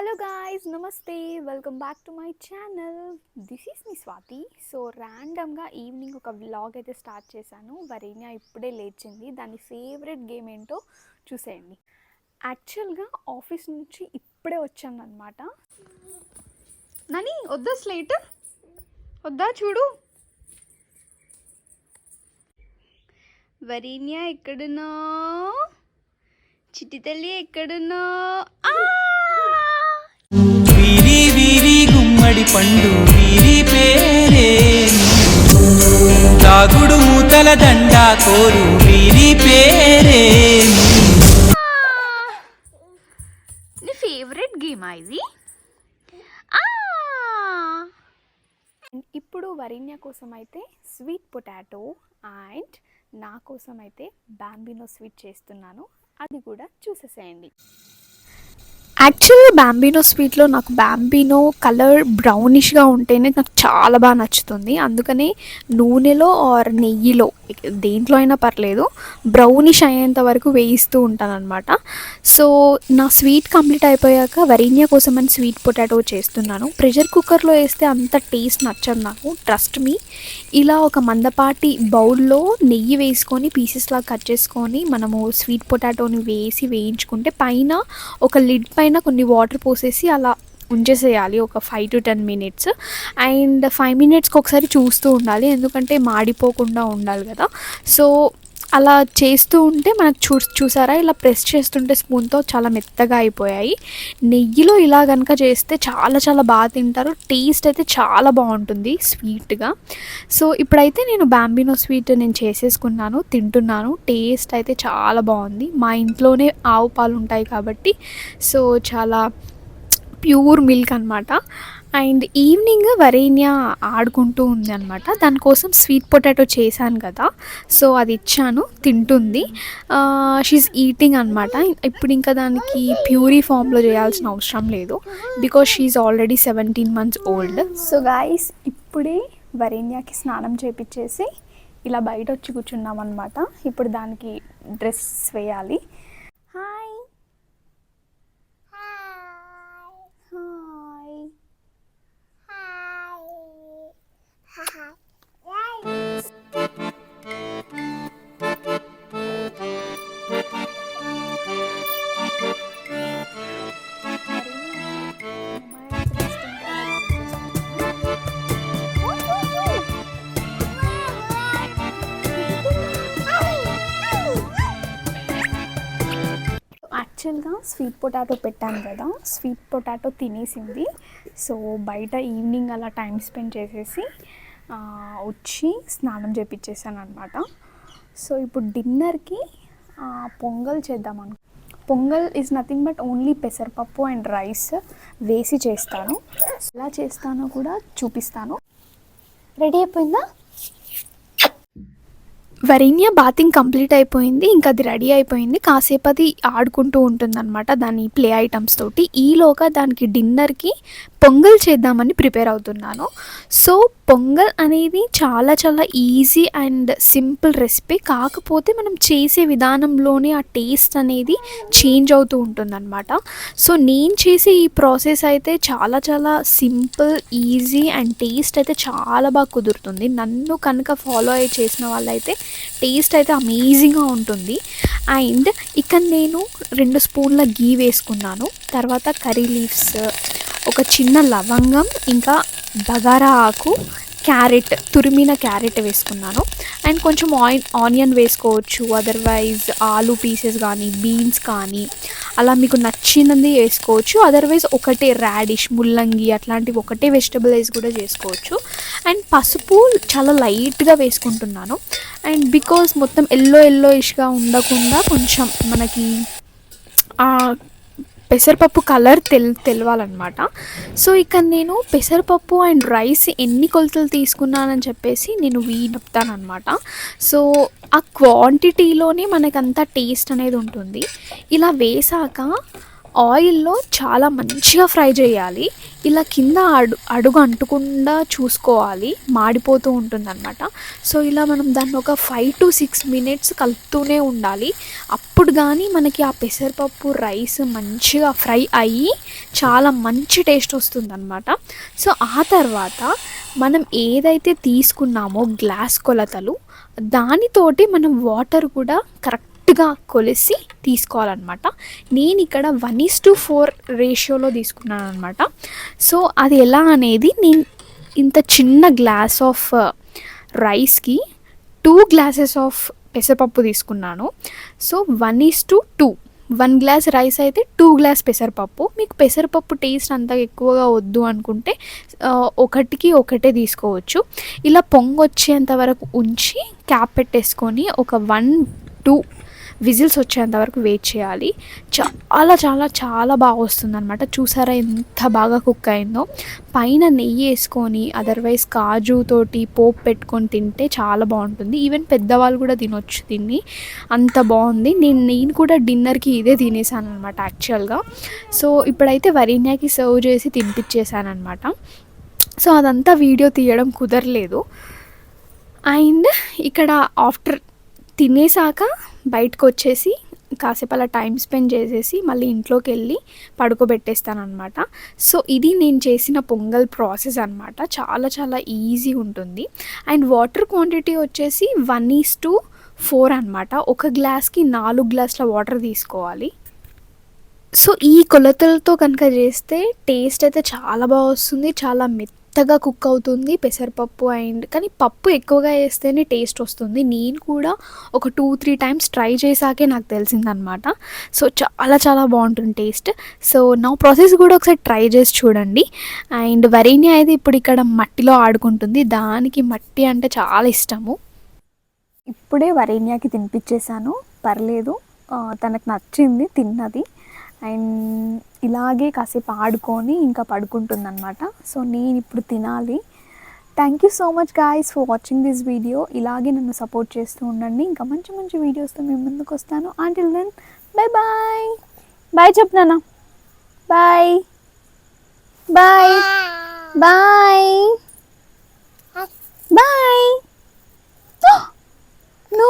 Hello guys నమస్తే. Welcome back to my channel this is me Swathi so ర్యాండమ్గా evening ఒక vlog అయితే start చేశాను. వరీన్యా ఇప్పుడే లేచింది. దాని ఫేవరెట్ గేమ్ ఏంటో చూసేయండి. యాక్చువల్గా ఆఫీస్ నుంచి ఇప్పుడే వచ్చాను అనమాట నని వద్దా స్లేట్ వద్దా చూడు. వరీన్యా ఎక్కడున్నా చిట్టి తల్లి ఎక్కడున్నా వీరి వీరి గుమ్మడి పండు వీరి పేరే. తాగుడు మూతల దండ కోరు వీరి పేరే. నీ ఫేవరెట్ గేమా ఇది! ఇప్పుడు వరిణ్య కోసం అయితే స్వీట్ పొటాటో అండ్ నా కోసం అయితే బాంబినో స్వీట్ చేస్తున్నాను. అది కూడా చూసేసేయండి. యాక్చువల్గా బ్యాంబీనో స్వీట్లో నాకు బ్యాంబినో కలర్ బ్రౌనిష్గా ఉంటేనే నాకు చాలా బాగా నచ్చుతుంది. అందుకని నూనెలో ఆర్ నెయ్యిలో దేంట్లో అయినా పర్లేదు బ్రౌనిష్ అయ్యేంత వరకు వేయిస్తూ ఉంటాను అనమాట సో నా స్వీట్ కంప్లీట్ అయిపోయాక వరీన్య కోసం అని స్వీట్ పొటాటో చేస్తున్నాను. ప్రెషర్ కుక్కర్లో వేస్తే అంత టేస్ట్ నచ్చదు నాకు ట్రస్ట్ మీ ఇలా ఒక మందపాటి బౌల్లో నెయ్యి వేసుకొని పీసెస్లా కట్ చేసుకొని మనము స్వీట్ పొటాటోని వేసి వేయించుకుంటే పైన ఒక లిడ్ పైన కొన్ని వాటర్ పోసేసి అలా ఉంచేసేయాలి ఒక five to ten minutes and five మినిట్స్కి ఒకసారి చూస్తూ ఉండాలి ఎందుకంటే మాడిపోకుండా ఉండాలి కదా. సో అలా చేస్తూ ఉంటే మనకు చూ చూసారా? ఇలా ప్రెస్ చేస్తుంటే స్పూన్తో చాలా మెత్తగా అయిపోయాయి. నెయ్యిలో ఇలా కనుక చేస్తే చాలా చాలా బాగా తింటారు. టేస్ట్ అయితే చాలా బాగుంటుంది స్వీట్గా సో ఇప్పుడైతే నేను బ్యాంబినో స్వీట్ నేను చేసేసుకున్నాను తింటున్నాను. టేస్ట్ అయితే చాలా బాగుంది. మా ఇంట్లోనే ఆవు పాలు ఉంటాయి కాబట్టి సో చాలా ప్యూర్ మిల్క్ అనమాట అండ్ ఈవినింగ్ వరేన్య ఆడుకుంటూ ఉంది అనమాట దానికోసం స్వీట్ పొటాటో చేశాను కదా. సో అది ఇచ్చాను తింటుంది. షీఈ్ ఈటింగ్ అనమాట ఇప్పుడు ఇంకా దానికి ప్యూరీ ఫామ్లో చేయాల్సిన అవసరం లేదు. Because she already seventeen months old so guys ఇప్పుడే వరేన్యకి స్నానం చేపించేసి ఇలా బయట వచ్చి కూర్చున్నాం అనమాట ఇప్పుడు దానికి డ్రెస్ వేయాలి స్వీట్ పొటాటో పెట్టాను కదా స్వీట్ పొటాటో తినేసింది. సో బయట ఈవినింగ్ అలా టైం స్పెండ్ చేసేసి వచ్చి స్నానం చేపించేసాను అనమాట సో ఇప్పుడు డిన్నర్కి పొంగల్ చేద్దాం అను Pongal is nothing but only పెసరపప్పు అండ్ రైస్ వేసి చేస్తాను. ఎలా చేస్తానో కూడా చూపిస్తాను. రెడీ అయిపోయిందా? వరిన్య బాతింగ్ కంప్లీట్ అయిపోయింది ఇంకా అది రెడీ అయిపోయింది. కాసేపు అది ఆడుకుంటూ ఉంటుందన్నమాట దాని ప్లే ఐటమ్స్ తోటి. ఈలోగా దానికి డిన్నర్కి పొంగల్ చేద్దామని ప్రిపేర్ అవుతున్నాను. సో పొంగల్ అనేది చాలా చాలా ఈజీ అండ్ సింపుల్ రెసిపీ కాకపోతే మనం చేసే విధానంలోనే ఆ టేస్ట్ అనేది చేంజ్ అవుతూ ఉంటుందన్నమాట. సో నేను చేసే ఈ ప్రాసెస్ అయితే చాలా చాలా సింపుల్ ఈజీ అండ్ టేస్ట్ అయితే చాలా బాగా కుదురుతుంది. నన్ను కనుక ఫాలో అయ్యి చేసిన వాళ్ళైతే టేస్ట్ అయితే అమేజింగ్గా ఉంటుంది. అండ్ ఇక్కడ నేను రెండు స్పూన్ల గీ వేసుకున్నాను. తర్వాత కర్రీ లీవ్స్ ఒక చిన్న లవంగం ఇంకా బగారా ఆకు క్యారెట్ తురిమిన క్యారెట్ వేసుకున్నాను. అండ్ కొంచెం ఆయిన్ ఆనియన్ వేసుకోవచ్చు. అదర్వైజ్ ఆలు పీసెస్ కానీ బీన్స్ కానీ అలా మీకు నచ్చినది వేసుకోవచ్చు. అదర్వైజ్ ఒకటే రాడిష్ ముల్లంగి అట్లాంటివి ఒకటే వెజిటబుల్ వేసి కూడా చేసుకోవచ్చు. అండ్ పసుపు చాలా లైట్గా వేసుకుంటున్నాను. అండ్ బికాస్ మొత్తం ఎల్లో ఎల్లో ఇష్గా ఉండకుండా కొంచెం మనకి పెసరపప్పు కలర్ తెల్ తెలవాలన్నమాట. సో ఇక్కడ నేను పెసరపప్పు అండ్ రైస్ ఎన్ని కొలతలు తీసుకున్నానని చెప్పేసి నేను వీ సో ఆ క్వాంటిటీలోనే మనకంతా టేస్ట్ అనేది ఉంటుంది. ఇలా వేసాక ఆయిల్లో చాలా మంచిగా ఫ్రై చేయాలి. ఇలా కింద అడు అడుగు అంటకుండా చూసుకోవాలి. మాడిపోతూ ఉంటుందన్నమాట. సో ఇలా మనం దాన్ని ఒక ఫైవ్ టు సిక్స్ మినిట్స్ కలుపుతూనే ఉండాలి. అప్పుడు కానీ మనకి ఆ పెసరపప్పు రైస్ మంచిగా ఫ్రై అయ్యి చాలా మంచి టేస్ట్ వస్తుందన్నమాట. సో ఆ తర్వాత మనం ఏదైతే తీసుకున్నామో గ్లాస్ కొలతలు దానితోటి మనం వాటర్ కూడా కరెక్ట్గా కొలిసి తీసుకోవాలన్నమాట. నేను ఇక్కడ వన్ ఈస్ టు ఫోర్ రేషియోలో తీసుకున్నాను అనమాట సో అది ఎలా అనేది నేను ఇంత చిన్న గ్లాస్ ఆఫ్ రైస్కి టూ గ్లాసెస్ ఆఫ్ పెసరపప్పు తీసుకున్నాను. So one is to two one glass rice అయితే టూ గ్లాస్ పెసరపప్పు. మీకు పెసరపప్పు టేస్ట్ అంత ఎక్కువగా వద్దు అనుకుంటే uh, ఒకటికి ఒకటే తీసుకోవచ్చు. ఇలా పొంగొచ్చేంత వరకు ఉంచి క్యాప్ పెట్టేసుకొని ఒక వన్ టూ విజిల్స్ వచ్చేంత వరకు వెయిట్ చేయాలి. చాలా చాలా చాలా బాగా వస్తుంది అనమాట చూసారా ఎంత బాగా కుక్ అయిందో. పైన నెయ్యి వేసుకొని అదర్వైజ్ కాజుతోటి పోపు పెట్టుకొని తింటే చాలా బాగుంటుంది. ఈవెన్ పెద్దవాళ్ళు కూడా తినొచ్చు దీన్ని. అంత బాగుంది. నేను నేను కూడా డిన్నర్కి ఇదే తినేసాను అనమాట యాక్చువల్గా సో ఇప్పుడైతే వరీన్యాకి సర్వ్ చేసి తినిపించేసాను అనమాట సో అదంతా వీడియో తీయడం కుదరలేదు. అండ్ ఇక్కడ ఆఫ్టర్ తినేసాక బయటకు వచ్చేసి కాసేపు అలా టైం స్పెండ్ చేసేసి మళ్ళీ ఇంట్లోకి వెళ్ళి పడుకోబెట్టేస్తాను అనమాట సో ఇది నేను చేసిన పొంగల్ ప్రాసెస్ అనమాట చాలా చాలా ఈజీ ఉంటుంది. అండ్ వాటర్ క్వాంటిటీ వచ్చేసి వన్ ఈస్ టు ఫోర్ అనమాట ఒక గ్లాస్కి నాలుగు గ్లాసుల వాటర్ తీసుకోవాలి. సో ఈ కొలతలతో కనుక చేస్తే టేస్ట్ అయితే చాలా బాగా వస్తుంది చాలా మెత్తగా కుక్ అవుతుంది పెసరపప్పు అండ్ కానీ పప్పు ఎక్కువగా వేస్తేనే టేస్ట్ వస్తుంది. నేను కూడా ఒక టూ త్రీ టైమ్స్ ట్రై చేశాకే నాకు తెలిసిందనమాట సో చాలా చాలా బాగుంటుంది టేస్ట్ సో నా ప్రాసెస్ కూడా ఒకసారి ట్రై చేసి చూడండి. అండ్ వరీని అయితే ఇప్పుడు ఇక్కడ మట్టిలో ఆడుకుంటుంది. దానికి మట్టి అంటే చాలా ఇష్టము. ఇప్పుడే వరేణ్యాకి తినిపించేశాను పర్లేదు. తనకు నచ్చింది తిన్నది. అండ్ ఇలాగే కాసేపు ఆడుకొని ఇంకా పడుకుంటుందన్నమాట. సో నేను ఇప్పుడు తినాలి. Thank you so much guys for watching this video ఇలాగే నన్ను సపోర్ట్ చేస్తూ ఉండండి. ఇంకా మంచి మంచి వీడియోస్తో మేము ముందుకు వస్తాను. Until then bye bye bye చెప్నానా bye bye bye bye no